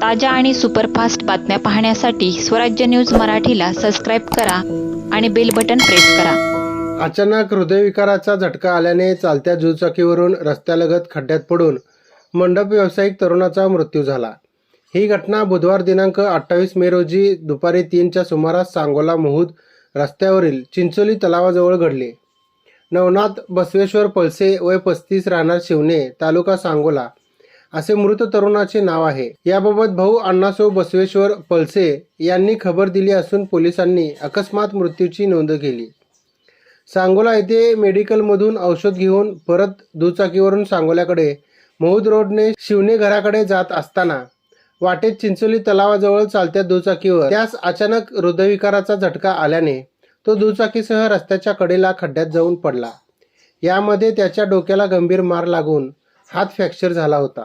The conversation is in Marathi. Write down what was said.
ताज्या आणि सुपरफास्ट बातम्या पाहण्यासाठी स्वराज्य न्यूज मराठीला सबस्क्राईब करा आणि बेल बटन प्रेस करा. अचानक हृदयविकाराचा झटका आल्याने चालत्या दुचाकीवरून रस्त्यालगत खड्ड्यात पडून मंडप व्यावसायिक तरुणाचा मृत्यू झाला. ही घटना बुधवार दिनांक अठ्ठावीस मे रोजी दुपारी तीनच्या सुमारास सांगोला मुहूद रस्त्यावरील चिंचोली तलावाजवळ घडली. नवनाथ बसवेश्वर पळसे वय पस्तीस राहणार शिवणे तालुका सांगोला. असे मृत तरुणाचे नाव आहे. याबाबत भाऊ अण्णासो बसवेश्वर पळसे यांनी खबर दिली असून पोलिसांनी अकस्मात मृत्यूची नोंद केली. सांगोला येथे मेडिकलमधून औषध घेऊन परत दुचाकीवरून सांगोल्याकडे महूद रोडने शिवणे घराकडे जात असताना वाटेत चिंचोली तलावाजवळ चालत्या दुचाकीवर त्यास अचानक हृदयविकाराचा झटका आल्याने तो दुचाकीसह रस्त्याच्या कडेला खड्ड्यात जाऊन पडला. यामध्ये त्याच्या डोक्याला गंभीर मार लागून हात फ्रॅक्चर झाला होता.